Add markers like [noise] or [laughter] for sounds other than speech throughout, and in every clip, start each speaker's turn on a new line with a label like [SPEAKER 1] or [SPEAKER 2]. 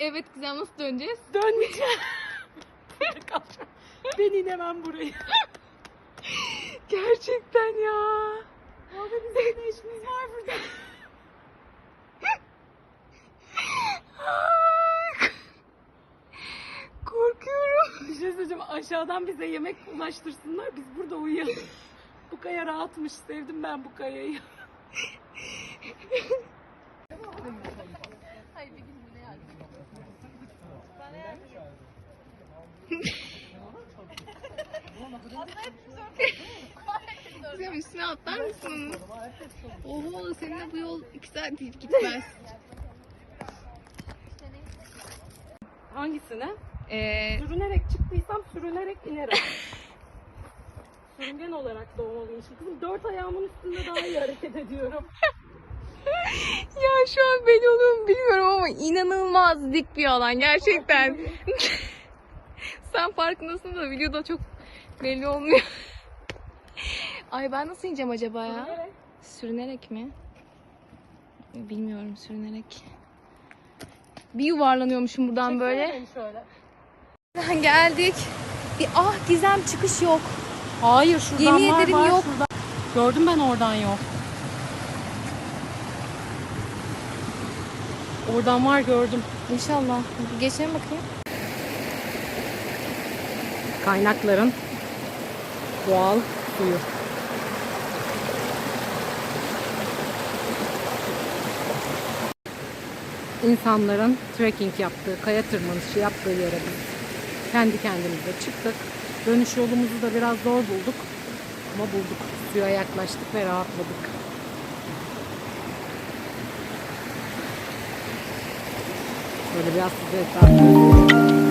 [SPEAKER 1] Evet Gizem nasıl döneceğiz?
[SPEAKER 2] Dönmeyeceğim. [laughs] ben inemem burayı. [laughs]
[SPEAKER 1] Gerçekten ya.
[SPEAKER 2] Abi bizim ne işimiz var burada? [laughs]
[SPEAKER 1] Korkuyorum.
[SPEAKER 2] Bir şey söyleyeceğim. Aşağıdan bize yemek ulaştırsınlar. Biz burada uyuyalım. Bu kaya rahatmış. Sevdim ben bu kayayı.
[SPEAKER 1] Gizem üstüne atlar mısın? Oho seninle bu yol iki saat hiç gitmez.
[SPEAKER 2] Hangisine?
[SPEAKER 1] Ee,
[SPEAKER 2] Sürünerek çıktıysam sürünerek inerim. [laughs] Sürüngen olarak doğmalıymışım. Kızım dört ayağımın üstünde daha iyi hareket ediyorum. [laughs]
[SPEAKER 1] ya şu an ben onu bilmiyorum ama inanılmaz dik bir alan gerçekten. Sen farkındasın da videoda çok belli olmuyor. [laughs] Ay ben nasıl ineceğim acaba ya?
[SPEAKER 2] Sürünerek.
[SPEAKER 1] Sürünerek mi? Bilmiyorum sürünerek. Bir yuvarlanıyormuşum buradan böyle.
[SPEAKER 2] Şöyle. [laughs]
[SPEAKER 1] Geldik. Bir ah gizem çıkış yok.
[SPEAKER 2] Hayır şuradan
[SPEAKER 1] Yemin
[SPEAKER 2] var,
[SPEAKER 1] ederim
[SPEAKER 2] var,
[SPEAKER 1] yok.
[SPEAKER 2] şuradan. Gördüm ben oradan yok. Oradan var gördüm.
[SPEAKER 1] İnşallah. Geçelim bakayım.
[SPEAKER 2] Kaynakların doğal suyu. İnsanların trekking yaptığı, kaya tırmanışı yaptığı yere biz kendi kendimize çıktık. Dönüş yolumuzu da biraz zor bulduk. Ama bulduk. Suya yaklaştık ve rahatladık. Böyle biraz size etrafı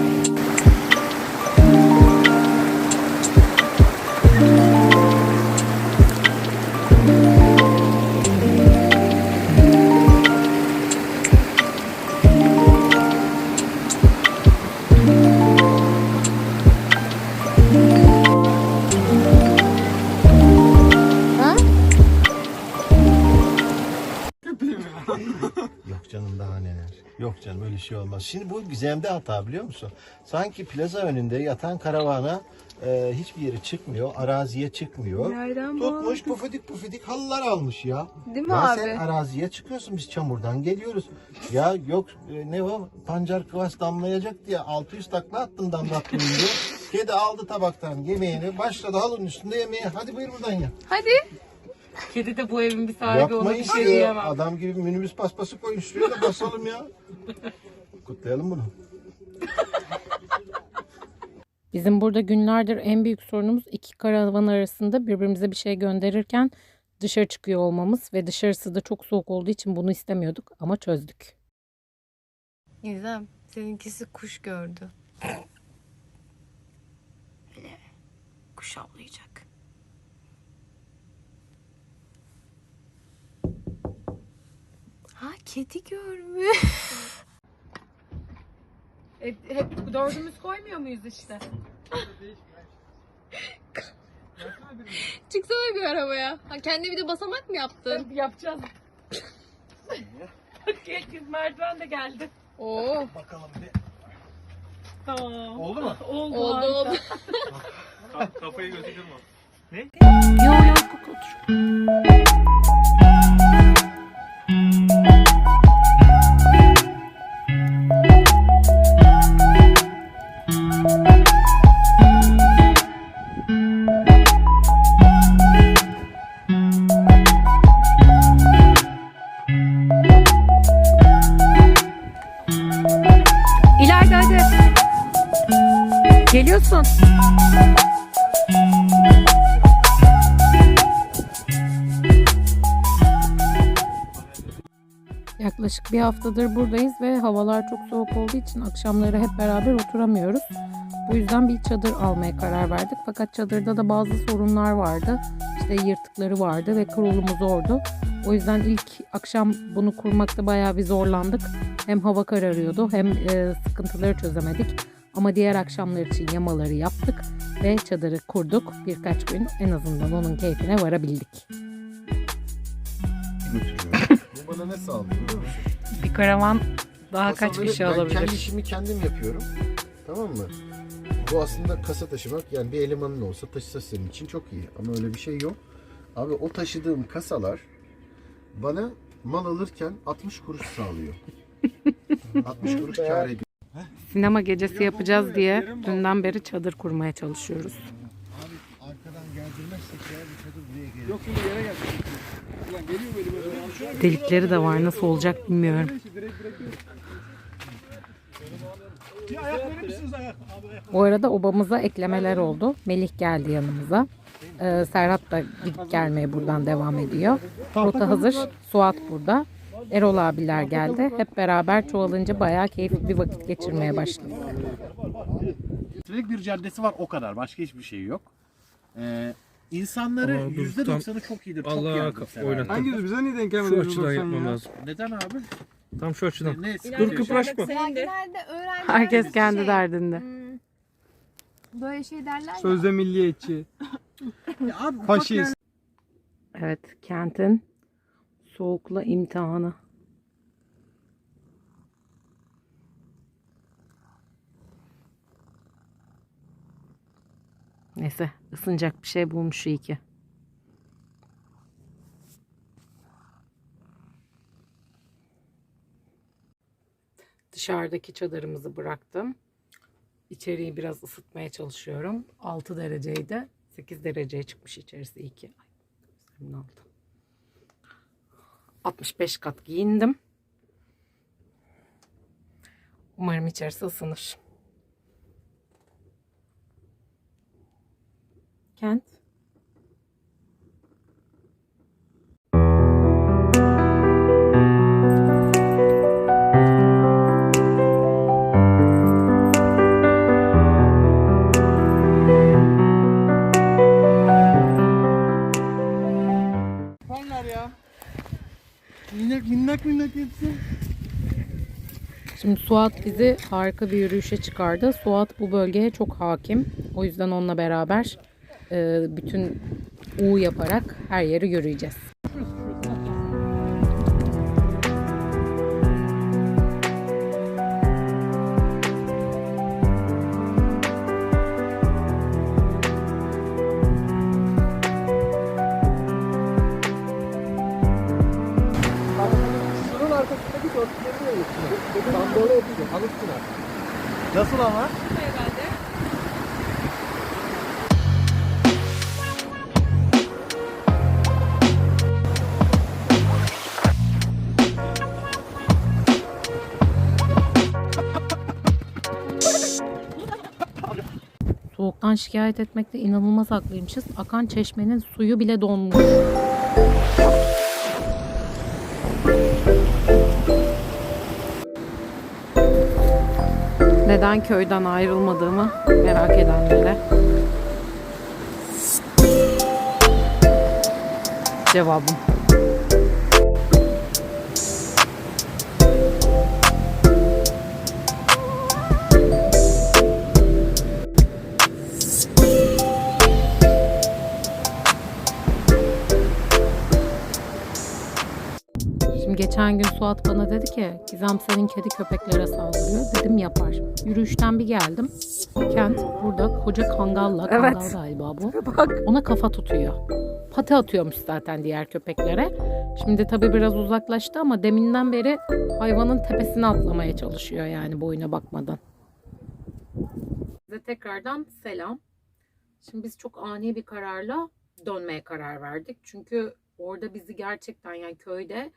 [SPEAKER 3] Yok canım öyle şey olmaz. Şimdi bu gizemde hata biliyor musun? Sanki plaza önünde yatan karavana e, hiçbir yeri çıkmıyor. Araziye çıkmıyor.
[SPEAKER 1] Nereden
[SPEAKER 3] Tutmuş pufidik pufidik halılar almış ya.
[SPEAKER 1] Değil mi
[SPEAKER 3] ya
[SPEAKER 1] abi?
[SPEAKER 3] sen araziye çıkıyorsun biz çamurdan geliyoruz. ya yok e, ne o pancar kıvas damlayacak diye 600 takla attın damlatmayayım diye. Kedi aldı tabaktan yemeğini başladı halının üstünde yemeğe. Hadi buyur buradan ya.
[SPEAKER 1] Hadi.
[SPEAKER 2] Kedi de bu evin bir sahibi ona
[SPEAKER 3] Yapmayın
[SPEAKER 2] bir şey
[SPEAKER 3] ya.
[SPEAKER 2] diyemem.
[SPEAKER 3] Adam gibi minibüs paspası koyun şuraya da basalım ya. Kutlayalım bunu.
[SPEAKER 2] Bizim burada günlerdir en büyük sorunumuz iki karavan arasında birbirimize bir şey gönderirken dışarı çıkıyor olmamız ve dışarısı da çok soğuk olduğu için bunu istemiyorduk ama çözdük.
[SPEAKER 1] Gizem seninkisi kuş gördü. Öyle kuş avlayacak. Kedi görmüş.
[SPEAKER 2] E, hep dördümüz koymuyor muyuz işte?
[SPEAKER 1] Çıksana bir arabaya. Ha, kendi bir de basamak mı yaptın?
[SPEAKER 2] Yapacağız. [laughs] Kız merdiven de geldi.
[SPEAKER 1] Oo.
[SPEAKER 3] Bakalım bir.
[SPEAKER 2] Tamam.
[SPEAKER 3] Oldu mu?
[SPEAKER 2] Oldu.
[SPEAKER 1] Oldu
[SPEAKER 2] harika.
[SPEAKER 1] oldu. [laughs]
[SPEAKER 4] Kafayı gözü kırma.
[SPEAKER 2] Yo yo otur. Geliyorsun. Yaklaşık bir haftadır buradayız ve havalar çok soğuk olduğu için akşamları hep beraber oturamıyoruz. Bu yüzden bir çadır almaya karar verdik. Fakat çadırda da bazı sorunlar vardı. İşte yırtıkları vardı ve kurulumu zordu. O yüzden ilk akşam bunu kurmakta bayağı bir zorlandık. Hem hava kararıyordu hem e, sıkıntıları çözemedik. Ama diğer akşamlar için yamaları yaptık ve çadırı kurduk. Birkaç gün en azından onun keyfine varabildik. [laughs]
[SPEAKER 3] Bu bana ne sağlıyor?
[SPEAKER 2] Bir karavan Daha kaç
[SPEAKER 3] Kasaları
[SPEAKER 2] kişi
[SPEAKER 3] ben kendi işimi kendim yapıyorum. Tamam mı? Bu aslında kasa taşımak yani bir elemanın olsa taşısa senin için çok iyi. Ama öyle bir şey yok. Abi o taşıdığım kasalar bana mal alırken 60 kuruş sağlıyor. [laughs] 60 kuruş kar ediyor.
[SPEAKER 2] Sinema gecesi yapacağız diye dünden beri çadır kurmaya çalışıyoruz.
[SPEAKER 3] Arkadan geldirmezsek ya bir çadır buraya gelir.
[SPEAKER 4] Yok şimdi yere gel. Ulan geliyor böyle böyle.
[SPEAKER 2] Delikleri de var nasıl olacak bilmiyorum.
[SPEAKER 4] Direkt? Abi.
[SPEAKER 2] Bu arada obamıza eklemeler oldu. Melih geldi yanımıza. Ee, Serhat da gidip gelmeye buradan devam ediyor. Rota hazır. Suat burada. Erol abiler geldi. Hep beraber çoğalınca bayağı keyifli bir vakit geçirmeye başladık.
[SPEAKER 5] Üstelik bir caddesi var o kadar. Başka hiçbir şey yok. Ee, insanları
[SPEAKER 4] Ama dur,
[SPEAKER 5] yüzde
[SPEAKER 4] tam-
[SPEAKER 5] doksanı çok iyidir. Çok
[SPEAKER 4] Allah
[SPEAKER 5] yardımsever.
[SPEAKER 4] oynattım.
[SPEAKER 6] Hangisi bize niye denk gelmedi?
[SPEAKER 4] Şu açıdan
[SPEAKER 6] 90
[SPEAKER 4] yapmam
[SPEAKER 6] ya?
[SPEAKER 4] lazım.
[SPEAKER 5] Neden abi?
[SPEAKER 4] Tam şu açıdan.
[SPEAKER 5] Ne?
[SPEAKER 4] Dur
[SPEAKER 5] sıkıntı yok.
[SPEAKER 4] kıpraşma.
[SPEAKER 2] Herkes
[SPEAKER 1] şey,
[SPEAKER 2] kendi derdinde.
[SPEAKER 1] hmm, Böyle şey derler ya.
[SPEAKER 6] Sözde milliyetçi. [laughs]
[SPEAKER 5] Ya abi, ufak
[SPEAKER 6] Faşist.
[SPEAKER 2] Evet, kentin soğukla imtihanı. Neyse, ısınacak bir şey bulmuş iyi ki. Dışarıdaki çadırımızı bıraktım. İçeriği biraz ısıtmaya çalışıyorum. 6 dereceydi. 8 dereceye çıkmış içerisi iyi ki. Ay, altı. 65 kat giyindim. Umarım içerisi ısınır. Kent. Suat bizi harika bir yürüyüşe çıkardı. Suat bu bölgeye çok hakim. O yüzden onunla beraber e, bütün U yaparak her yeri yürüyeceğiz.
[SPEAKER 3] Böyle yapıyor. Alırsın artık.
[SPEAKER 6] Nasıl ama?
[SPEAKER 2] Soğuktan şikayet etmekte inanılmaz haklıymışız. Akan çeşmenin suyu bile donmuş. Neden köyden ayrılmadığımı merak edenlere cevabım. Geçen gün Suat bana dedi ki Gizem senin kedi köpeklere saldırıyor. Dedim yapar. Yürüyüşten bir geldim. Kent burada koca kangalla, kangal galiba bu. [laughs] Ona kafa tutuyor. Pati atıyormuş zaten diğer köpeklere. Şimdi tabii biraz uzaklaştı ama deminden beri hayvanın tepesine atlamaya çalışıyor yani boyuna bakmadan. Size tekrardan selam. Şimdi biz çok ani bir kararla dönmeye karar verdik. Çünkü orada bizi gerçekten yani köyde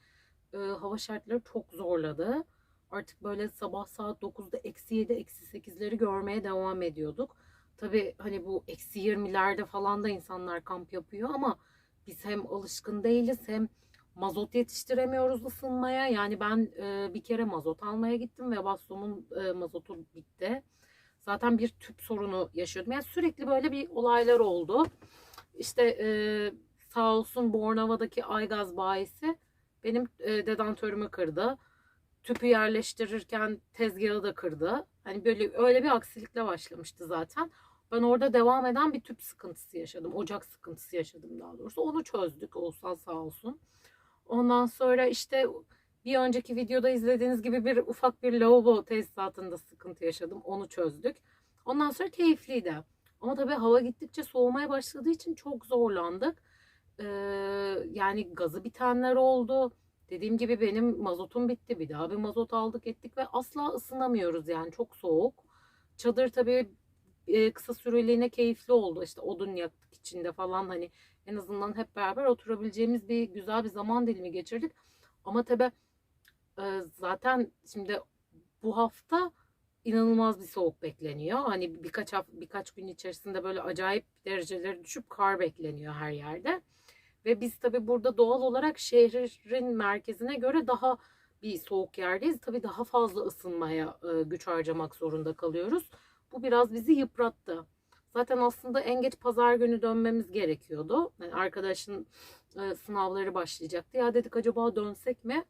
[SPEAKER 2] e, hava şartları çok zorladı. Artık böyle sabah saat 9'da eksi 7, eksi 8'leri görmeye devam ediyorduk. Tabii hani bu eksi 20'lerde falan da insanlar kamp yapıyor ama biz hem alışkın değiliz hem mazot yetiştiremiyoruz ısınmaya. Yani ben e, bir kere mazot almaya gittim ve bastomun e, mazotu bitti. Zaten bir tüp sorunu yaşıyordum. Yani sürekli böyle bir olaylar oldu. İşte e, sağ olsun Bornova'daki Aygaz bayisi benim e, dedantörümü kırdı. Tüpü yerleştirirken tezgahı da kırdı. Hani böyle öyle bir aksilikle başlamıştı zaten. Ben orada devam eden bir tüp sıkıntısı yaşadım. Ocak sıkıntısı yaşadım daha doğrusu. Onu çözdük Oğuzhan sağ olsun. Ondan sonra işte Bir önceki videoda izlediğiniz gibi bir ufak bir lavabo tesisatında sıkıntı yaşadım. Onu çözdük. Ondan sonra keyifliydi. Ama tabii hava gittikçe soğumaya başladığı için çok zorlandık. Ee, yani gazı bitenler oldu. Dediğim gibi benim mazotum bitti. Bir daha bir mazot aldık ettik ve asla ısınamıyoruz yani çok soğuk. Çadır tabii e, kısa süreliğine keyifli oldu. İşte odun yaktık içinde falan hani en azından hep beraber oturabileceğimiz bir güzel bir zaman dilimi geçirdik. Ama tabii e, zaten şimdi bu hafta inanılmaz bir soğuk bekleniyor. Hani birkaç birkaç gün içerisinde böyle acayip dereceleri düşüp kar bekleniyor her yerde. Ve biz tabii burada doğal olarak şehrin merkezine göre daha bir soğuk yerdeyiz. Tabii daha fazla ısınmaya e, güç harcamak zorunda kalıyoruz. Bu biraz bizi yıprattı. Zaten aslında en geç pazar günü dönmemiz gerekiyordu. Yani arkadaşın e, sınavları başlayacaktı. Ya dedik acaba dönsek mi?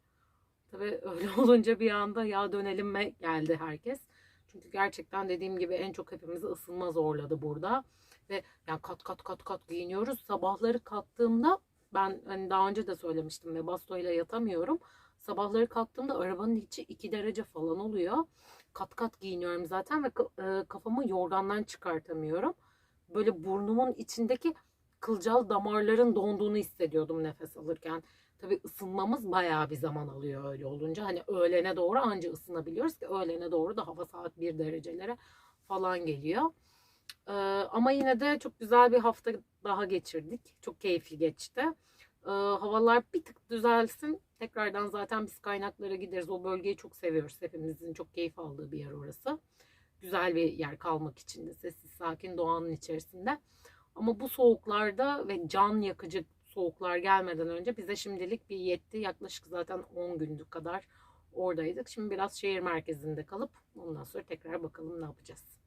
[SPEAKER 2] Tabii [laughs] öyle olunca bir anda ya dönelim mi geldi herkes. Çünkü gerçekten dediğim gibi en çok hepimizi ısınma zorladı burada. Ve yani kat kat kat kat giyiniyoruz. Sabahları kalktığımda ben hani daha önce de söylemiştim ve bastoyla yatamıyorum. Sabahları kalktığımda arabanın içi 2 derece falan oluyor. Kat kat giyiniyorum zaten ve e, kafamı yorgandan çıkartamıyorum. Böyle burnumun içindeki kılcal damarların donduğunu hissediyordum nefes alırken. Tabii ısınmamız bayağı bir zaman alıyor öyle olunca. Hani öğlene doğru anca ısınabiliyoruz ki öğlene doğru da hava saat 1 derecelere falan geliyor. Ee, ama yine de çok güzel bir hafta daha geçirdik. Çok keyifli geçti. Ee, havalar bir tık düzelsin. Tekrardan zaten biz kaynaklara gideriz. O bölgeyi çok seviyoruz. Hepimizin çok keyif aldığı bir yer orası. Güzel bir yer kalmak için de sessiz sakin doğanın içerisinde. Ama bu soğuklarda ve can yakıcı soğuklar gelmeden önce bize şimdilik bir yetti. Yaklaşık zaten 10 günlük kadar oradaydık. Şimdi biraz şehir merkezinde kalıp ondan sonra tekrar bakalım ne yapacağız.